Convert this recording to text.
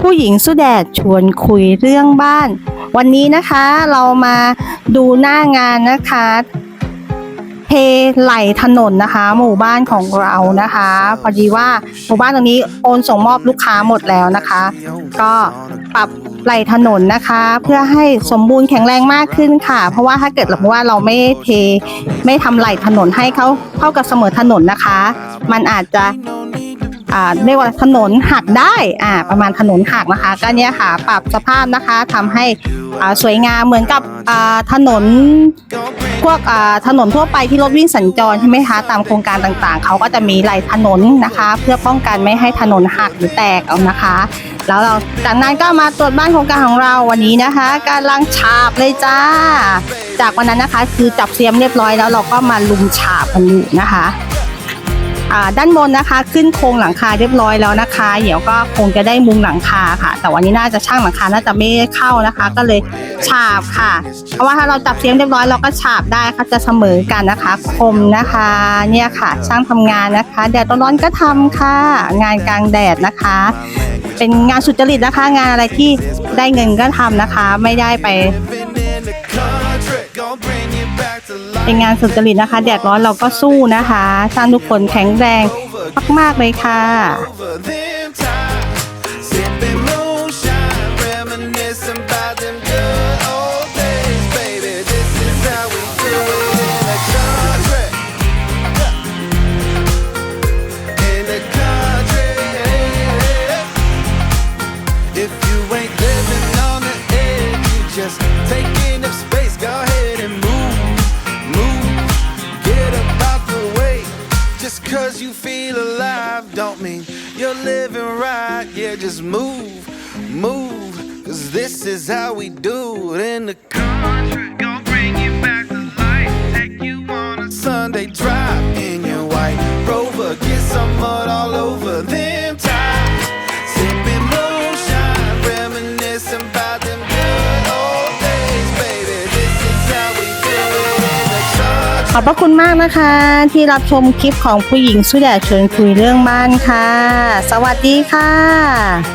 ผู้หญิงสุดแดดชวนคุยเรื่องบ้าน วันนี้นะคะเรามาดูหน้างานนะคะเทไหลถนนนะคะ หมู่บ้านของเรานะคะ พอดีว่าหมู่บ้านตรงนี้โอนส่งมอบลูกค้าหมดแล้วนะคะ ก็ปรับไหลถนนนะคะ เพื่อให้สมบูรณ์แข็งแรงมากขึ้นค่ะ เพราะว่าถ้าเกิดเราว่าเราไม่เทไม่ทำไหลถนนให้เขาเข้ากับเสมอถนนนะคะ มันอาจจะ เรียกว่าถนนหักได้อ่าประมาณถนนหักนะคะก็เนี่ยค่ะปรับสภาพนะคะทำให้สวยงามเหมือนกับถนนพวกถนนทั่วไปที่รถวิ่งสัญจรใช่ไหมคะตามโครงการต่างๆ เขาก็จะมีไหลถนนนะคะ เพื่อป้องกันไม่ให้ถนนหักหรือแตกเอานะคะ แล้วเราจากนั้นก็มาตรวจบ้านโครงการของเราวันนี้นะคะการล้างฉาบเลยจ้า จากวันนั้นนะคะคือจับเสียมเรียบร้อยแล้วเราก็มาลุมฉาบกันอยู่นะคะ ด้านบนนะคะ ขึ้นโครงหลังคาเรียบร้อยแล้วนะคะ เดี๋ยวก็คงจะได้มุงหลังคาค่ะ แต่วันนี้น่าจะช่างหลังคาน่าจะไม่เข้านะคะ ก็เลยฉาบค่ะ เพราะว่าถ้าเราจับเสียมเรียบร้อยเราก็ฉาบได้ค่ะจะเสมอกันนะคะ คมนะคะ เนี่ยค่ะช่างทำงานนะคะแดดร้อนก็ทำค่ะ งานกลางแดดนะคะ เป็นงานสุจริตนะคะ งานอะไรที่ได้เงินก็ทำนะคะ ไม่ได้ไป เป็นงานสุจริตนะคะ แดดร้อนเราก็สู้นะคะสร้างทุกคนแข็งแรงมากๆเลยค่ะ If you feel alive, don't mean you're living right. Yeah, just move, move, cause this is how we do it in the country. ขอบพระคุณมากนะคะ ที่รับชมคลิปของผู้หญิงสุดแดดชวนคุยเรื่องบ้านค่ะ สวัสดีค่ะ